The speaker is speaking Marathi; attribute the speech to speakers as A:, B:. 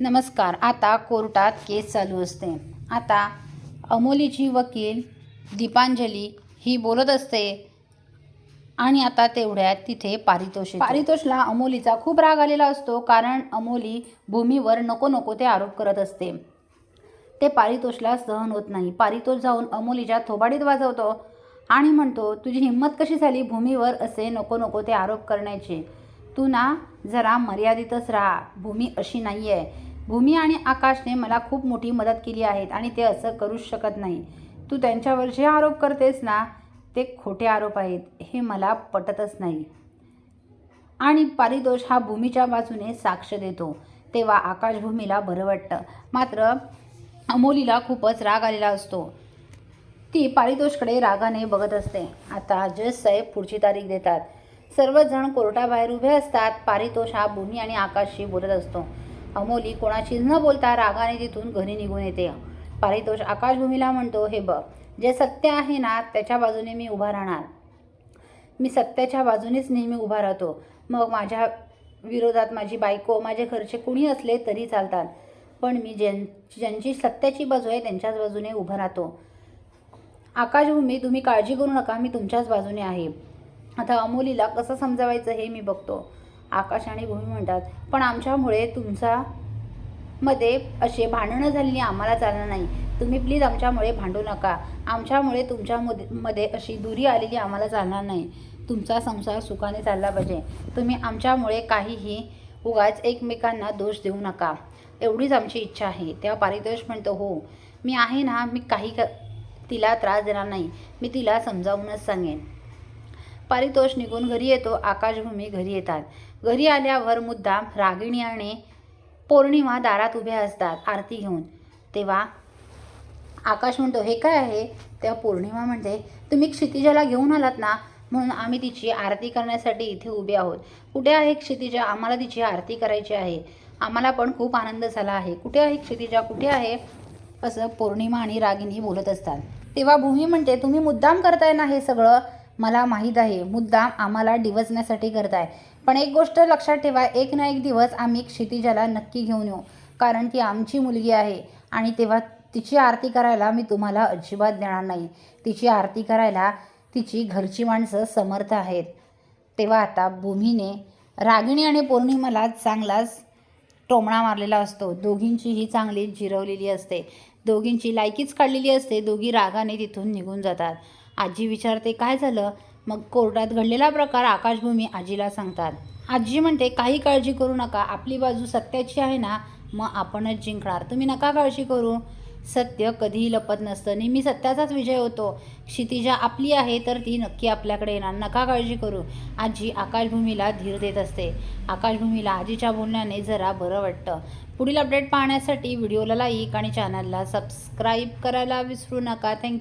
A: नमस्कार. आता कोर्टात केस चालू असते. आता अमोलीची वकील दीपांजली ही बोलत असते आणि आता तेवढ्यात तिथे पारितोष पारितोषला अमोलीचा खूप राग आलेला असतो कारण अमोली भूमीवर नको नको ते आरोप करत असते. ते पारितोषला सहन होत नाही. पारितोष जाऊन अमोलीच्या थोबाडीत वाजवतो आणि म्हणतो तुझी हिंमत कशी झाली भूमीवर असे नको नको ते आरोप करण्याचे? तू ना जरा मर्यादितच राहा. भूमी अशी नाही आहे भूमी आणि आकाशने मला खूप मोठी मदत केली आहेत आणि ते असं करूच शकत नाही. तू त्यांच्यावर जे आरोप करतेस ना ते खोटे आरोप आहेत. हे मला पटतच नाही. आणि पारितोष हा भूमीच्या बाजूने साक्ष देतो. तेव्हा आकाश भूमीला बरं वाटतं. मात्र अमोलीला खूपच राग आलेला असतो. ती पारितोषकडे रागाने बघत असते. आता जज साहेब पुढची तारीख देतात. सर्वजण कोर्टाबाहेर उभे असतात. पारितोष हा भूमी आणि आकाशशी बोलत असतो. अमोली कोणाशी न बोलता रागाने तिथून घरी निघून येते. पारितोष आकाशभूमीला म्हणतो हे बघ जे सत्य आहे ना त्याच्या बाजूने मी उभा राहणार. मी सत्याच्या बाजूनेच नेहमी उभा राहतो. मग माझ्या विरोधात माझी बायको माझे घरचे कुणी असले तरी चालतात. पण मी ज्यां ज्यांची सत्याची बाजू आहे त्यांच्याच बाजूने उभा राहतो. आकाशभूमी तुम्ही काळजी करू नका मी तुमच्याच बाजूने आहे. आता अमोलीला कसं समजावायचं हे मी बघतो. आकाश आणि भूमी म्हणतात. पण आमच्यामुळे तुमचा मध्ये असे भांडणं झालेली आम्हाला चालणार नाही. तुम्ही प्लीज आमच्यामुळे भांडू नका. आमच्यामुळे तुमच्या मध्ये अशी दुरी आलेली आम्हाला चालणार नाही. तुमचा संसार सुखाने चालला पाहिजे. तुम्ही आमच्यामुळे काहीही उगाच एकमेकांना दोष देऊ नका. एवढीच आमची इच्छा आहे. तेव्हा पारितोष म्हणतो हो मी आहे ना मी काही का तिला त्रास देणार नाही. मी तिला समजावूनच सांगेन. पारितोष निघून घरी येतो आकाशभूमी घरी येतात. घरी आल्यावर मुद्दाम रागिणी आणि पौर्णिमा दारात उभ्या असतात आरती घेऊन. तेव्हा आकाश म्हणतो हे काय आहे? तेव्हा पौर्णिमा म्हणते तुम्ही क्षितिजाला घेऊन आलात ना? म्हणून आम्ही तिची आरती करण्यासाठी इथे उभे आहोत. कुठे आहे क्षितिजा? आम्हाला तिची आरती करायची आहे. आम्हाला पण खूप आनंद झाला आहे. कुठे आहे क्षितिजा? कुठे आहे? असं पौर्णिमा आणि रागिनी बोलत असतात. तेव्हा भूमी म्हणते तुम्ही मुद्दाम करताय ना हे सगळं? मला माहीत आहे मुद्दाम आम्हाला डिवचण्यासाठी करताय पण एक गोष्ट लक्षात ठेवा एक ना एक दिवस आम्ही क्षितिजाला नक्की घेऊन येऊ कारण ती आमची मुलगी आहे आणि तेव्हा तिची आरती करायला मी तुम्हाला अजिबात देणार नाही. तिची आरती करायला तिची घरची माणसं समर्थ आहेत. तेव्हा आता भूमीने रागिणी आणि पौर्णिमाला चांगलाच टोमणा मारलेला असतो. दोघींचीही चांगली जिरवलेली असते. दोघींची लायकीच काढलेली असते. दोघी रागाने तिथून निघून जातात. आजी विचारते काय झालं? मग कोर्टात घडलेला प्रकार आकाशभूमी आजीला सांगतात. आजी म्हणते काही काळजी करू नका आपली बाजू सत्याची आहे ना मग आपणच जिंकणार. तुम्ही नका काळजी करू. सत्य कधीही लपत नसतं. नेहमी सत्याचाच विजय होतो. क्षितिजा आपली आहे तर ती नक्की आपल्याकडे येणार. नका काळजी करू. आजी आकाशभूमीला धीर देत असते. आकाशभूमीला आजीच्या बोलण्याने जरा बरं वाटतं. पुढील अपडेट पाहण्यासाठी व्हिडिओला लाईक आणि चॅनलला सबस्क्राईब करायला विसरू नका. थँक्यू.